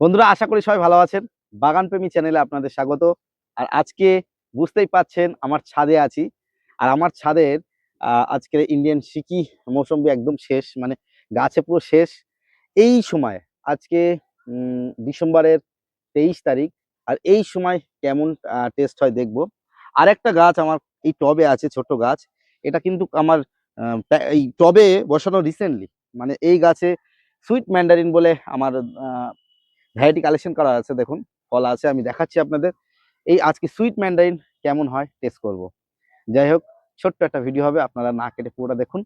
বন্ধুরা, আশা করি সবাই ভালো আছেন। বাগান প্রেমী চ্যানেলে আপনাদের স্বাগত। আর আজকে বুঝতেই পাচ্ছেন, আমার ছাদে আছি। আর আমার ছাদের আজকের ইন্ডিয়ান সিকি মৌসম্বি একদম শেষ মানে গাছে পুরো শেষ। এই সময়, আজকে ডিসেম্বরের তেইশ তারিখ। আর এই সময় কেমন টেস্ট হয় দেখব। আর একটা গাছ আমার এই টবে আছে ছোট গাছ। এটা কিন্তু আমার এই টবে বসানো রিসেন্টলি মানে এই গাছে সুইট ম্যান্ডারিন বলে আমার ভ্যারাইটি কালেকশন করা আছে, দেখুন। ফল আছে, আমি দেখাচ্ছি আপনাদের। এই আজকে সুইট ম্যান্ডারিন কেমন হয় টেস্ট করব। যাই হোক, ছোট্ট একটা ভিডিও হবে, আপনারা না কেটে পুরোটা দেখুন।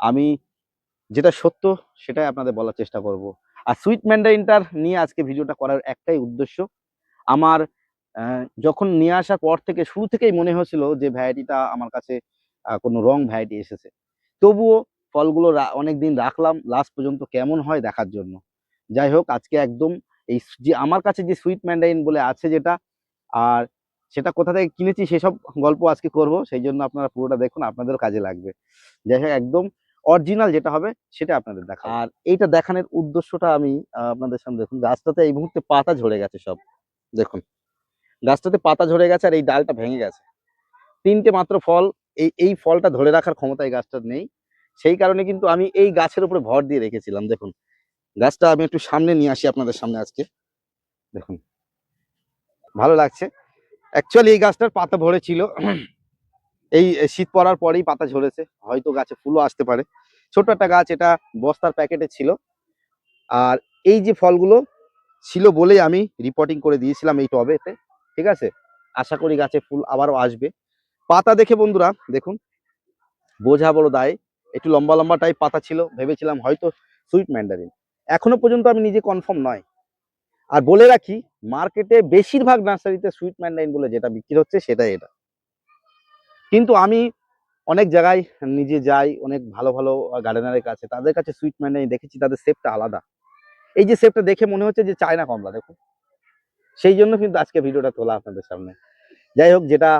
আমি যেটা সত্য, সেটাই আপনাদের বলার চেষ্টা করব। আর সুইট ম্যান্ডারিনটার নিয়ে আজকে ভিডিওটা করার একটাই উদ্দেশ্য, আমার যখন নিয়ে আসার পর থেকে, শুরু থেকেই মনে হয়েছিল যে ভ্যারাইটিটা আমার কাছে কোনো রং ভ্যারাইটি এসেছে। তবুও ফলগুলো অনেক দিন রাখলাম লাস্ট পর্যন্ত কেমন হয় দেখার জন্য। যাই হোক, আজকে একদম এই যে আমার কাছে যে সুইট ম্যান্ডাইন বলে আছে যেটা, আর সেটা কোথা থেকে কিনেছি সেসব গল্প আজকে করব, সেই জন্য আপনারা পুরোটা দেখুন, আপনাদেরও কাজে লাগবে। যাই হোক, একদম অরিজিনাল যেটা হবে সেটা আপনাদের দেখা আর এইটা দেখানোর উদ্দেশ্যটা আমি আপনাদের সামনে দেখুন গাছটাতে এই মুহূর্তে পাতা ঝরে গেছে সব। দেখুন গাছটাতে পাতা ঝরে গেছে আর এই ডালটা ভেঙে গেছে। তিনটে মাত্র ফল, এই এই ফলটা ধরে রাখার ক্ষমতা এই গাছটার নেই। সেই কারণে কিন্তু আমি এই গাছের উপরে ভর দিয়ে রেখেছিলাম, দেখুন। গাছটা আমি একটু সামনে নিয়ে আসি আপনাদের সামনে আজকে। দেখুন, ভালো লাগছে। অ্যাকচুয়ালি এই গাছটার পাতা ভরে ছিল এই শীত পড়ার পরেই পাতা ঝরেছে। হয়তো গাছে ফুলও আসতে পারে। ছোট একটা গাছ, এটা বস্তার প্যাকেটে ছিল। আর এই যে ফলগুলো ছিল বলেই আমি রিপোর্টিং করে দিয়েছিলাম এই টবেতে, ঠিক আছে? আশা করি গাছে ফুল আবারও আসবে। পাতা দেখে বন্ধুরা, দেখুন, বোঝা বড় দায়। একটু লম্বা লম্বা টাইপ পাতা ছিল, ভেবেছিলাম হয়তো সুইট ম্যান্ডারিন এখনও পর্যন্ত আমি নিজে কনফার্ম নয়। আর বলে রাখি মার্কেটে বেশিরভাগ নার্সারিতে সুইট ম্যান্ডাইন বলে যেটা বিক্রি হচ্ছে সেটাই এটা। কিন্তু আমি অনেক জায়গায় নিজে যাই, অনেক ভালো ভালো গার্ডেনারের কাছে, তাদের কাছে সুইট ম্যান্ডাইন দেখেছি, তাদের শেপটা আলাদা। এই যে শেপটা দেখে মনে হচ্ছে যে চায়না কমলা, দেখুন। সেই জন্য কিন্তু আজকে ভিডিওটা তোলা আপনাদের সামনে। যাই হোক, যেটা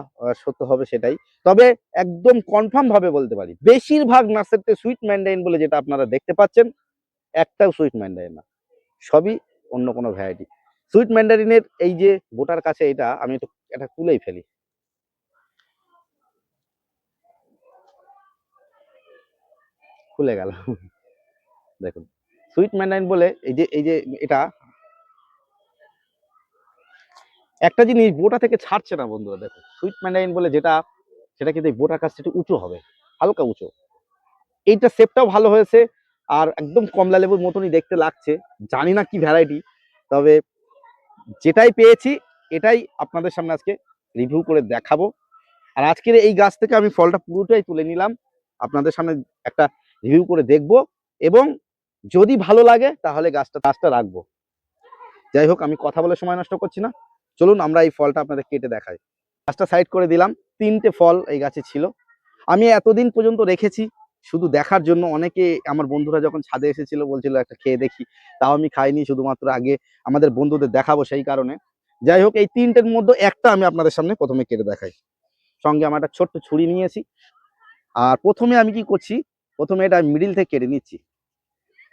সত্য হবে সেটাই। তবে একদম কনফার্ম ভাবে বলতে পারি, বেশিরভাগ নার্সারিতে সুইট ম্যান্ডাইন বলে যেটা আপনারা দেখতে পাচ্ছেন একটাও সুইট ম্যান্ডারিন না। সবই অন্য কোনো ভ্যারাইটি সুইট ম্যান্ডারিনের এই যে বোটার কাছে এটা, আমি একটু এটা তুলেই ফেলি। খুলে গেল। দেখুন সুইট ম্যান্ডারিন বলে এই যে এই যে এটা, একটা জিনিস বোটা থেকে ছাড়ছে না বন্ধুরা দেখো সুইট ম্যান্ডারিন বলে যেটা, সেটা কিন্তু বোটার কাছে একটু উঁচু হবে, হালকা উঁচু। এইটা শেপটাও ভালো হয়েছে আর একদম কমলা লেবুর মতনই দেখতে লাগছে। জানি না কি ভ্যারাইটি তবে যেটাই পেয়েছি, এটাই আপনাদের সামনে আজকে রিভিউ করে দেখাবো। আর আজকের এই গাছ থেকে আমি ফলটা পুরোটাই তুলে নিলাম। আপনাদের সামনে একটা রিভিউ করে দেখব এবং যদি ভালো লাগে, তাহলে গাছটা গাছটা রাখব। যাই হোক, আমি কথা বলে সময় নষ্ট করছি না। চলুন, আমরা এই ফলটা আপনাদের কেটে দেখাই। গাছটা সাইড করে দিলাম। তিনটে ফল এই গাছে ছিল। আমি এতদিন পর্যন্ত রেখেছি। শুধু দেখার জন্য অনেকে আমার বন্ধুরা যখন ছাদে এসেছিল বলছিল, একটা খেয়ে দেখি। তাও আমি খাইনি, শুধুমাত্র আগে আমাদের বন্ধুদের দেখাবো সেই কারণে। যাই হোক, এই তিনটের মধ্যে একটা আমি আপনাদের সামনে প্রথমে কেটে দেখাই। সঙ্গে আমার একটা ছোট্ট ছুরি নিয়েছি। আর প্রথমে আমি কি করছি, প্রথমে এটা মিডিল থেকে কেটে নিচ্ছি।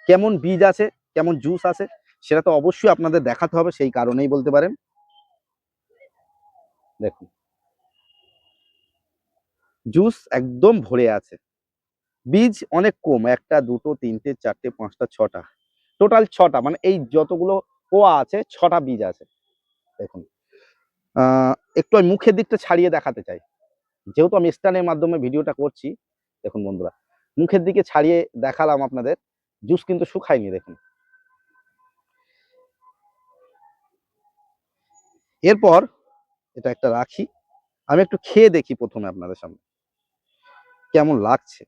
কেমন বীজ আছে, কেমন জুস আছে, সেটা তো অবশ্যই আপনাদের দেখাতে হবে, সেই কারণেই বলতে পারেন। দেখুন। জুস একদম ভরে আছে। বীজ অনেক কম, একটা, দুটো, তিনটে, চারটে, পাঁচটা, ছটা। টোটাল ছটা মানে এই যতগুলো পোয়া আছে, ছটা বীজ আছে। দেখুন একটু আমি মুখের দিকটা ছাড়িয়ে দেখাতে চাই। যেহেতু আমি স্টানের মাধ্যমে ভিডিওটা করছি, দেখুন বন্ধুরা, মুখের দিকে ছাড়িয়ে দেখালাম আপনাদের জুস কিন্তু শুকায়নি, দেখুন। এরপর, এটা একটা রাখি, আমি একটু খেয়ে দেখি প্রথমে আপনাদের সামনে, কেমন লাগছে।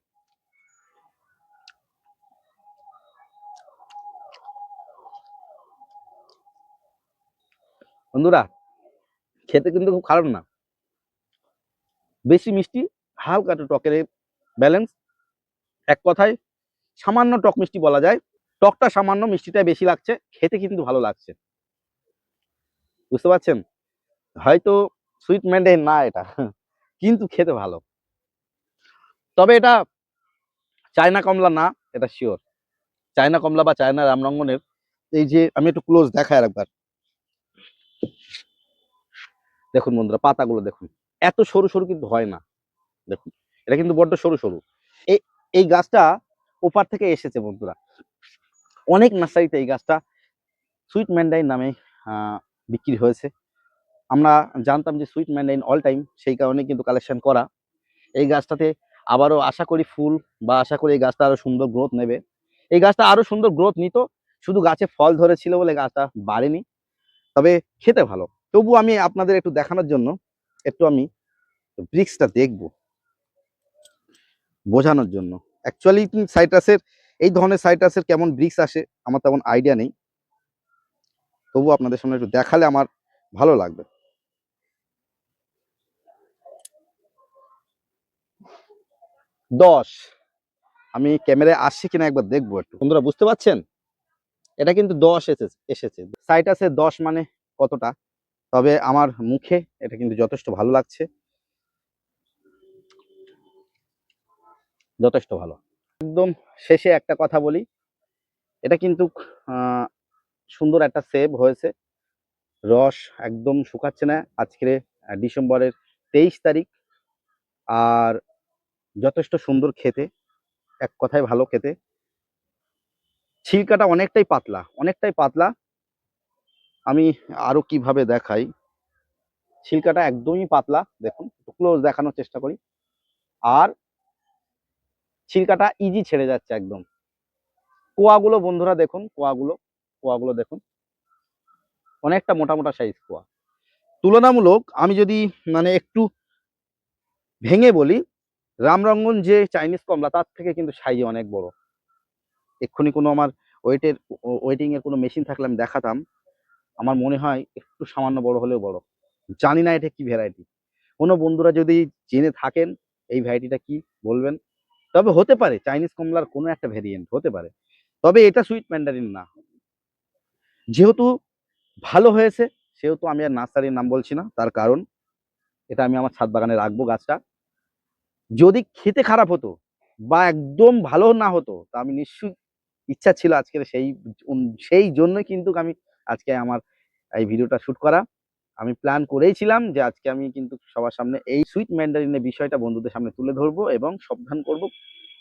বন্ধুরা, খেতে কিন্তু খুব খারাপ না। বেশি মিষ্টি, হালকা একটু টকের ব্যালেন্স এক কথায়, সামান্য টক মিষ্টি বলা যায়। টকটা সামান্য মিষ্টিটা বেশি লাগছে, খেতে কিন্তু ভালো লাগছে। বুঝতে পারছেন? হয়তো সুইট ম্যান্ডেন না এটা, কিন্তু খেতে ভালো। তবে এটা চায়না কমলা না, এটা শিওর চায়না কমলা বা চায়না রামরঙ্গনের, এই যে আমি একটু ক্লোজ আর একবার দেখুন বন্ধুরা, পাতাগুলো দেখুন। এত সরু সরু কিন্তু হয় না। দেখুন, এটা কিন্তু বড্ড সরু সরু। এই এই গাছটা ওপার থেকে এসেছে বন্ধুরা। অনেক নার্সারিতে এই গাছটা সুইট ম্যান্ডাইন নামে বিক্রি হয়েছে। আমরা জানতাম যে সুইট ম্যান্ডাইন অল টাইম সেই কারণে কিন্তু কালেকশন করা। এই গাছটাতে আবারও আশা করি ফুল বা আশা করি এই গাছটা আরও সুন্দর গ্রোথ নেবে। এই গাছটা আরও সুন্দর গ্রোথ নিত, শুধু গাছে ফল ধরেছিল বলে গাছটা বাড়েনি। তবে খেতে ভালো। তবু আমি আপনাদের একটু দেখানোর জন্য একটু আমি ব্রিক্সটা দেখব। বোঝানোর জন্য। অ্যাকচুয়ালি সাইট্রাসের এই ধরনের সাইট্রাসের কেমন ব্রিক্স আসে, আমার তেমন আইডিয়া নেই। তবু আপনাদের সামনে একটু দেখালে আমার ভালো লাগবে। দশ। আমি ক্যামেরায় আসছি কিনা একবার দেখব একটু। বন্ধুরা, বুঝতে পারছেন? এটা কিন্তু দশ এসেছে এসেছে। সাইটাসে দশ মানে কতটা? তবে আমার মুখে এটা কিন্তু যথেষ্ট ভালো লাগছে। যথেষ্ট ভালো। একদম শেষে একটা কথা বলি। এটা কিন্তু সুন্দর একটা সেভ হয়েছে। রস একদম শুকাচ্ছে না। আজকে ডিসেম্বরের তেইশ তারিখ। আর যথেষ্ট সুন্দর খেতে। এক কথায় ভালো খেতে। ছিলকাটা অনেকটাই পাতলা অনেকটাই পাতলা। আমি আরও কীভাবে দেখাই? ছিলকাটা একদমই পাতলা, দেখুন ক্লোজ দেখানোর চেষ্টা করি। আর ছিলকাটা ইজি ছেড়ে যাচ্ছে একদম। কোয়াগুলো বন্ধুরা দেখুন, কোয়াগুলো কোয়াগুলো দেখুন। অনেকটা মোটা মোটা সাইজ কোয়া। তুলনামূলক আমি যদি মানে একটু ভেঙে বলি, রামরঙ্গন যে চাইনিজ কমলা, তার থেকে কিন্তু সাইজে অনেক বড়। এক্ষুনি কোনো আমার ওয়েটের ওয়েটিং এর কোনো মেশিন থাকলে আমি দেখাতাম। আমার মনে হয় একটু সামান্য বড় হলেও বড়। জানি না এটা কি ভ্যারাইটি কোনো বন্ধুরা যদি জেনে থাকেন এই ভ্যারাইটিটা কি বলবেন? তবে হতে পারে চাইনিজ কমলার কোনো একটা ভ্যারিয়েন্ট হতে পারে। তবে এটা সুইট ম্যান্ডারিন না। যেহেতু ভালো হয়েছে, সেহেতু আমি আর নার্সারির নাম বলছি না, তার কারণ এটা আমি আমার ছাদ বাগানে রাখব গাছটা। যদি খেতে খারাপ হতো বা একদম ভালো না হতো, তা আমি নিশ্চয়ই ইচ্ছা ছিল আজকের সেই সেই জন্যই কিন্তু আমি আজকে আমার এই ভিডিওটা শ্যুট করা। আমি প্ল্যান করেইছিলাম যে আজকে আমি কিন্তু সবার সামনে এই সুইট ম্যান্ডারিনের বিষয়টা বন্ধুদের সামনে তুলে ধরবো এবং সাবধান করব।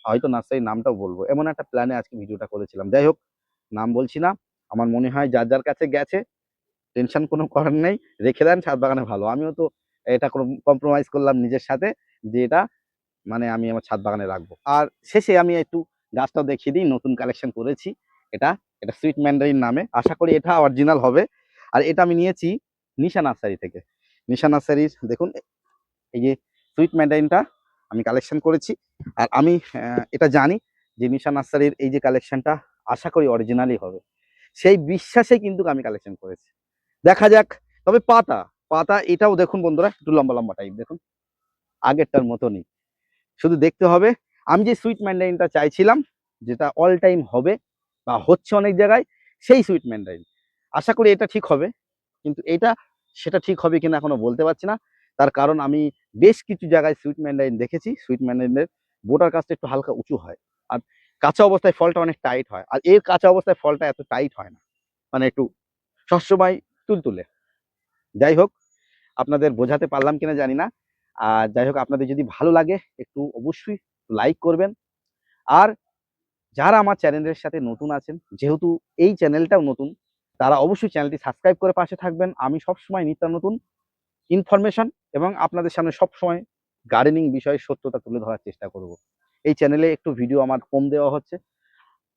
হয়তো নার্সারির নামটাও বলব। এমন একটা প্ল্যানে আজকে ভিডিওটা করেছিলাম। যাই হোক, নাম বলছি না। আমার মনে হয় যার যার কাছে গেছে টেনশন কোনো করার নেই। রেখে দেন, ছাদ বাগানে ভালো। আমিও তো এটা কম্প্রোমাইজ করলাম নিজের সাথে যে এটা মানে আমি আমার ছাদ বাগানে রাখব। আর শেষে আমি একটু গাছটাও দেখিয়ে দিই। নতুন কালেকশন করেছি। এটা এটা সুইট ম্যান্ডারিন নামে। আশা করি এটা অরিজিনাল হবে। আর এটা আমি নিয়েছি নিশা নার্সারি থেকে। নিশা নার্সারির দেখুন, এই যে সুইট ম্যান্ডারিনটা আমি কালেকশন করেছি। আর আমি এটা জানি যে নিশা নার্সারির এই যে কালেকশনটা আশা করি অরিজিনালই হবে। সেই বিশ্বাসে কিন্তু আমি কালেকশন করেছি। দেখা যাক, তবে পাতা পাতা এটাও দেখুন বন্ধুরা, একটু লম্বা লম্বা টাইপ দেখুন। আগেরটার মতনই। শুধু দেখতে হবে, আমি যে সুইট ম্যান্ডারিনটা চাইছিলাম, যেটা অল টাইম হবে বা হচ্ছে অনেক জায়গায় সেই সুইট ম্যান্ডারিন আশা করি এটা ঠিক হবে, কিন্তু এটা, সেটা ঠিক হবে কিনা এখনও বলতে পারছি না। তার কারণ আমি বেশ কিছু জায়গায় সুইট ম্যান্ডারিন দেখেছি। সুইট ম্যান্ডারিনের বোটার কাছটা একটু হালকা উঁচু হয় আর কাঁচা অবস্থায় ফলটা অনেক টাইট হয়। আর এর কাঁচা অবস্থায় ফলটা এত টাইট হয় না মানে একটু সবসময় তুলতুলে। যাই হোক, আপনাদের বোঝাতে পারলাম কিনা জানি না। আর যাই হোক, আপনাদের যদি ভালো লাগে, একটু অবশ্যই লাইক করবেন। আর যারা আমার চ্যানেলের সাথে নতুন আছেন, যেহেতু এই চ্যানেলটাও নতুন, তারা অবশ্যই চ্যানেলটি সাবস্ক্রাইব করে পাশে থাকবেন। আমি সবসময় নিত্য নতুন ইনফরমেশন এবং আপনাদের সামনে সবসময় গার্ডেনিং বিষয়ে সত্যতা তুলে ধরার চেষ্টা করব। এই চ্যানেলে একটু ভিডিও আমার কম দেওয়া হচ্ছে।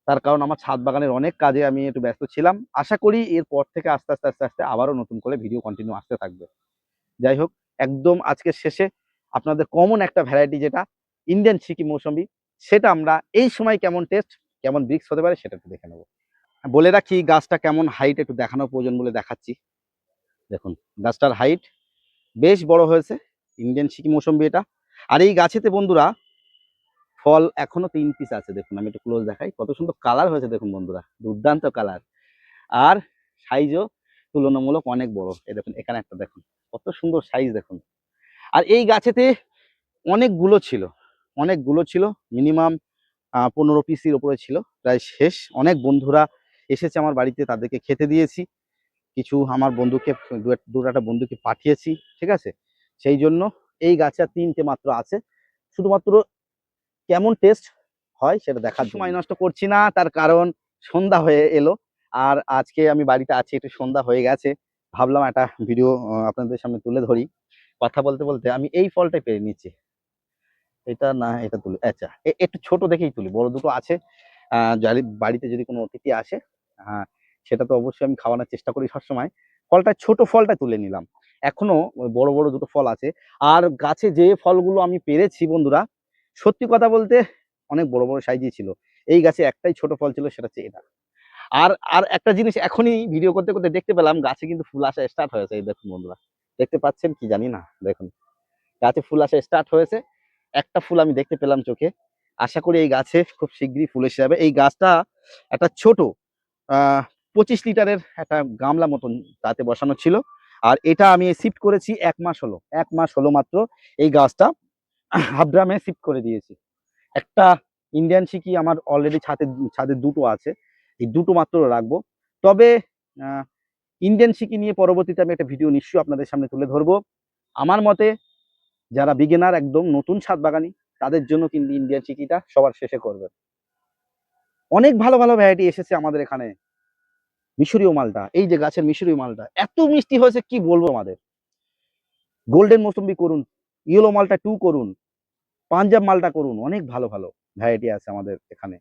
তার কারণ আমার ছাদ বাগানের অনেক কাজে আমি একটু ব্যস্ত ছিলাম। আশা করি এরপর থেকে আস্তে আস্তে আস্তে আস্তে আবারও নতুন করে ভিডিও কন্টিনিউ আসতে থাকবে। যাই হোক, একদম আজকের শেষে আপনাদের কমন একটা ভ্যারাইটি যেটা ইন্ডিয়ান সিকি মৌসুমি সেটা আমরা এই সময় কেমন টেস্ট কেমন ব্রিক্স হতে পারে সেটা একটু দেখে নেব। বলে রাখি, গাছটা কেমন হাইট একটু দেখানোর প্রয়োজন বলে দেখাচ্ছি। দেখুন, গাছটার হাইট বেশ বড় হয়েছে ইন্ডিয়ান সিকি মৌসুমি এটা। আর এই গাছেতে বন্ধুরা, ফল এখনও তিন পিস আছে। দেখুন, আমি একটু ক্লোজ দেখাই। কত সুন্দর কালার হয়েছে, দেখুন বন্ধুরা, দুর্দান্ত কালার আর সাইজও তুলনামূলক অনেক বড়। এই দেখুন, এখানে একটা দেখুন, কত সুন্দর সাইজ দেখুন। আর এই গাছেতে অনেকগুলো ছিল। অনেকগুলো ছিল মিনিমাম পনেরো পিসির ওপরে ছিল, প্রায় শেষ। অনেক বন্ধুরা এসেছে আমার বাড়িতে, তাদেরকে খেতে দিয়েছি। কিছু আমার বন্ধুকে, দু এক- দু একটা বন্ধুকে পাঠিয়েছি, ঠিক আছে? সেই জন্য এই গাছে তিনটে মাত্র আছে। শুধুমাত্র কেমন টেস্ট হয় সেটা দেখার সময় নষ্ট করছি না, তার কারণ সন্ধ্যা হয়ে এলো। আর আজকে আমি বাড়িতে আছি, একটু সন্ধ্যা হয়ে গেছে। ভাবলাম একটা ভিডিও আপনাদের সামনে তুলে ধরি। কথা বলতে বলতে আমি এই ফলটাই পেরে নিচ্ছি। এটা না, এটা তুলি। আচ্ছা একটু ছোট দেখেই তুলি। বড় দুটো আছে। বাড়িতে যদি কোনো অতিথি আসে হ্যাঁ সেটা তো অবশ্যই আমি খাওয়ানোর চেষ্টা করি সবসময়। ফলটা, ছোট ফলটা তুলে নিলাম। এখনও বড় বড় দুটো ফল আছে। আর গাছে যে ফলগুলো আমি পেরেছি বন্ধুরা, সত্যি কথা বলতে অনেক বড় বড় সাইজই ছিল। এই গাছে একটাই ছোট ফল ছিল, সেটা হচ্ছে এটা। আর আর একটা জিনিস এখনই ভিডিও করতে করতে দেখতে পেলাম, গাছে কিন্তু ফুল আসা স্টার্ট হয়েছে। এই দেখুন বন্ধুরা, দেখতে পাচ্ছেন কি জানি না, দেখুন। গাছে ফুল আসা স্টার্ট হয়েছে। একটা ফুল আমি দেখতে পেলাম চোখে। আশা করি এই গাছে খুব শীঘ্রই ফুল এসে যাবে। এই গাছটা একটা ছোট পঁচিশ লিটারের একটা গামলা মতন তাতে বসানো ছিল। আর এটা আমি শিফট করেছি এক মাস হলো। এক মাস হলো মাত্র এই গাছটা হাফ শিফট করে দিয়েছি। একটা ইন্ডিয়ান শিকি আমার অলরেডি ছাদে ছাদে দুটো আছে। এই দুটো মাত্র রাখব। তবে ইন্ডিয়ান শিকি নিয়ে পরবর্তীতে আমি একটা ভিডিও নিশ্চয়ই আপনাদের সামনে তুলে ধরবো। আমার মতে যারা বিগিনার একদম নতুন ছাদ বাগানি তাদের জন্য কিন্তু ইন্ডিয়ান চিকিটা সবার শেষে করবেন অনেক ভালো ভালো ভ্যারাইটি এসেছে আমাদের এখানে। মিশরীয় মালটা, এই যে গাছের মিশরীয় মালটা, এত মিষ্টি হয়েছে, কি বলব আমাদের? গোল্ডেন মৌসুম্বি করুন ইয়েলো মালটা টু করুন পাঞ্জাব মালটা করুন, অনেক ভালো ভালো ভ্যারাইটি আছে আমাদের এখানে।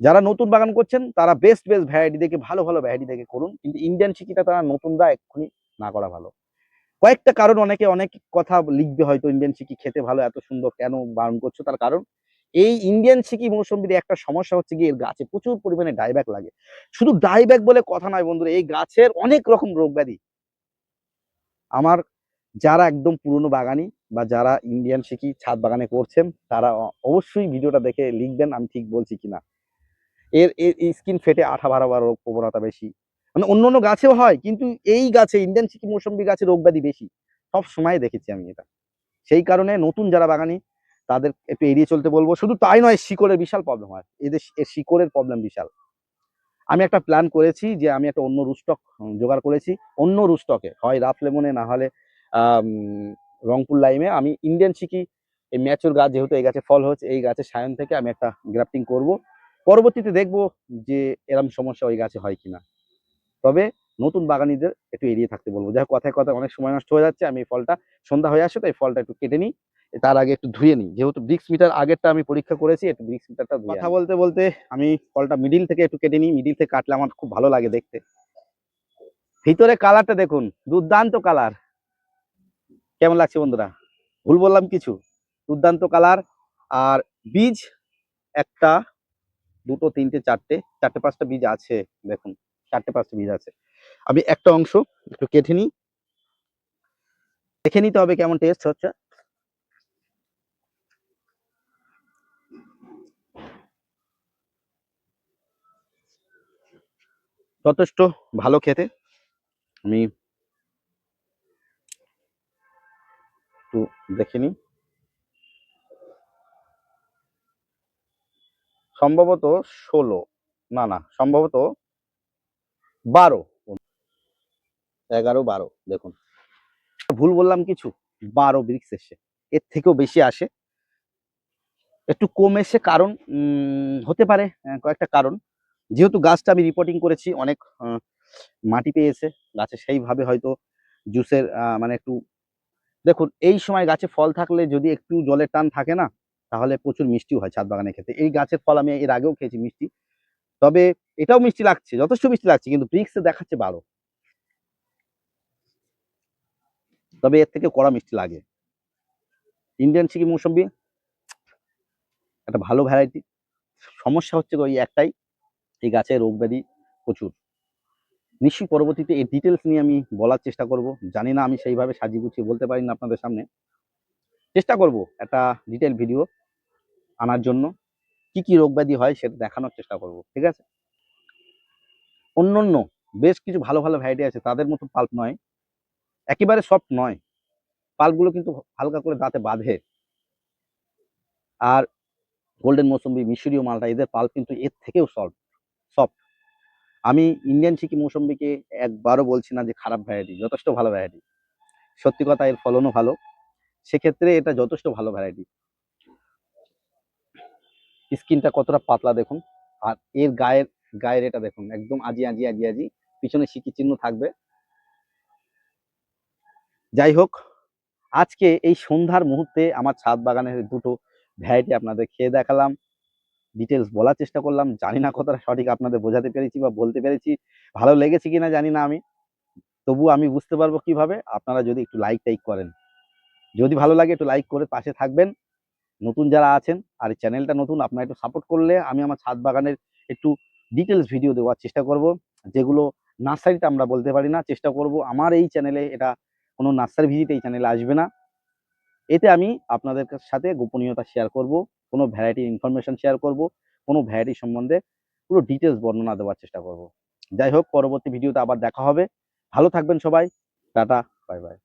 যারা নতুন বাগান করছেন, তারা বেস্ট বেস্ট ভ্যারাইটি দেখে, ভালো ভালো ভ্যারাইটি দেখে করুন, কিন্তু ইন্ডিয়ান চিকিটা তারা নতুনরা এক্ষুনি না করা ভালো। কয়েকটা কারণ অনেকে অনেক কথা লিখবে হয়তো ইন্ডিয়ান চিকি খেতে ভালো, এত সুন্দর কেন বারণ করছ তার কারণ? এই ইন্ডিয়ান চিকি মৌসুম্বির একটা সমস্যা হচ্ছে গিয়ে এর গাছে প্রচুর পরিমাণে ডাইব্যাক লাগে। শুধু ডাইব্যাক বলে কথা নয় বন্ধুরা, এই গাছের অনেক রকম রোগ ব্যাধি। আমার যারা একদম পুরনো বাগানি বা যারা ইন্ডিয়ান শিকি ছাদ বাগানে করছেন, তারা অবশ্যই ভিডিওটা দেখে লিখবেন, আমি ঠিক বলছি কিনা। এর এর স্কিন ফেটে আঠা ভাড়া রোগ প্রবণতা বেশি। মানে অন্য অন্য গাছেও হয়, কিন্তু এই গাছে ইন্ডিয়ান চিকি মৌসুম্বি গাছে রোগ ব্যাধি বেশি। সব সময় দেখেছি আমি এটা। সেই কারণে নতুন যারা বাগানি, তাদের একটু এড়িয়ে চলতে বলব। শুধু তাই নয়, শিকড়ের বিশাল প্রবলেম হয়। এদের এর শিকড়ের প্রবলেম বিশাল। আমি একটা প্ল্যান করেছি যে আমি একটা অন্য রুস্টক জোগাড় করেছি। অন্য রুস্টকে হয় রাফ লেমনে না হলে রংপুর লাইমে আমি ইন্ডিয়ান শিকি এই ম্যাচুর গাছ যেহেতু এই গাছে ফল হচ্ছে এই গাছে সায়ন থেকে আমি একটা গ্রাফটিং করব। পরবর্তীতে দেখব যে এরম সমস্যা ওই গাছে হয় কিনা। তবে নতুন বাগানিদের একটু এড়িয়ে থাকতে বলব। যাই কথায় কথায় অনেক সময় নষ্ট হয়ে যাচ্ছে আমি এই ফলটা সন্ধ্যা হয়ে আসে তাই ফলটা একটু কেটে নিই। তার আগে একটু ধুয়ে নিই। যেহেতু ব্রিক্স মিটার আগেরটা আমি পরীক্ষা করেছি একটু ব্রিক্স মিটারটা কথা বলতে বলতে আমি ফলটা মিডিল থেকে একটু কেটে নিই। মিডিল থেকে কাটলে আমার খুব ভালো লাগে দেখতে। ভিতরে কালারটা দেখুন দুর্দান্ত কালার কেমন লাগছে বন্ধুরা? ভুল বললাম কিছু? দুর্দান্ত কালার আর বীজ একটা দুটো তিনটে চারটে চারটে পাঁচটা বীজ আছে দেখুন। চারটে পাঁচটা বীজ আছে। আমি একটা অংশ একটু কেটে নিই। দেখে নিতে হবে কেমন টেস্ট হচ্ছে। যথেষ্ট ভালো খেতে। আমি একটু দেখে নিই। সম্ভবত ষোলো। না না, সম্ভবত বারো। এগারো, বারো, দেখুন। ভুল বললাম কিছু? বারো ব্রিক্স এসে। এর থেকেও বেশি আসে। একটু কম এসে কারণ হতে পারে কয়েকটা কারণ। যেহেতু গাছটা আমি রিপোর্টিং করেছি, অনেক মাটি পেয়েছে। গাছে সেইভাবে হয়তো জুসের মানে একটু, দেখুন, এই সময় গাছে ফল থাকলে যদি একটু জলের টান থাকে না, তাহলে প্রচুর মিষ্টিও হয় ছাদ বাগানের ক্ষেত্রে। এই গাছের ফল আমি এর আগেও খেয়েছি মিষ্টি। তবে এটাও মিষ্টি লাগছে, যথেষ্ট মিষ্টি লাগছে, কিন্তু ব্রিক্সে দেখাচ্ছে বারো তবে এর থেকে কড়া মিষ্টি লাগে। ইন্ডিয়ান চিকি মৌসুম্বি, একটা ভালো ভ্যারাইটি সমস্যা হচ্ছে ওই একটাই, এই গাছের রোগ ব্যাধি প্রচুর। নিশ্চয়ই পরবর্তীতে এই ডিটেলস নিয়ে আমি বলার চেষ্টা করব। জানি না আমি সেইভাবে সাজিয়ে গুছিয়ে বলতে পারি না আপনাদের সামনে। চেষ্টা করব একটা ডিটেল ভিডিও আনার জন্য। কি কি রোগ ব্যাধি হয় সেটা দেখানোর চেষ্টা করব, ঠিক আছে? অন্য অন্য বেশ কিছু ভালো ভালো ভ্যারাইটি আছে, তাদের মতো পাল্প নয়। একেবারে সফট নয়। পাল্পগুলো কিন্তু হালকা করে দাঁতে বাঁধে। আর গোল্ডেন মৌসুম্বি মিশরীয় মালটা, এদের পাল্প কিন্তু এর থেকেও সফট সফট আমি ইন্ডিয়ান সিকি মৌসম্বিকে একবারও বলছি না যে খারাপ ভ্যারাইটি যথেষ্ট ভালো ভ্যারাইটি সত্যি কথা, এর ফলনও ভালো। সেক্ষেত্রে এটা যথেষ্ট ভালো ভ্যারাইটি স্কিনটা কতটা পাতলা দেখুন। আর এর গায়ের গায়ের এটা দেখুন, একদম আজি আজি আজি আজি, পিছনে সিকি চিহ্ন থাকবে। যাই হোক, আজকে এই সন্ধ্যার মুহূর্তে আমার ছাদ বাগানের দুটো ভ্যারাইটি আপনাদের খেয়ে দেখালাম। ডিটেলস বলার চেষ্টা করলাম, জানি না কতটা সঠিক আপনাদের বোঝাতে পেরেছি বা বলতে পেরেছি, ভালো লেগেছে কিনা জানি না আমি। তবু আমি বুঝতে পারব কীভাবে, আপনারা যদি একটু লাইক টাইক করেন। যদি ভালো লাগে একটু লাইক করে পাশে থাকবেন। নতুন যারা আছেন, আর চ্যানেলটা নতুন, আপনারা একটু সাপোর্ট করলে আমি আমার ছাদ বাগানের একটু ডিটেলস ভিডিও দেওয়ার চেষ্টা করব, যেগুলো নার্সারিতে আমরা বলতে পারি না, চেষ্টা করব আমার এই চ্যানেলে এটা কোনো নার্সারি ভিজিট এই চ্যানেলে আসবে না। এতে আমি আপনাদের সাথে গোপনীয়তা শেয়ার করব, কোনো ভ্যারাইটির ইনফরমেশন শেয়ার করব, কোনো ভ্যারাইটি সম্বন্ধে পুরো ডিটেলস বর্ণনা দেওয়ার চেষ্টা করব। যাই হোক, পরবর্তী ভিডিওতে আবার দেখা হবে। ভালো থাকবেন সবাই। Tata bye bye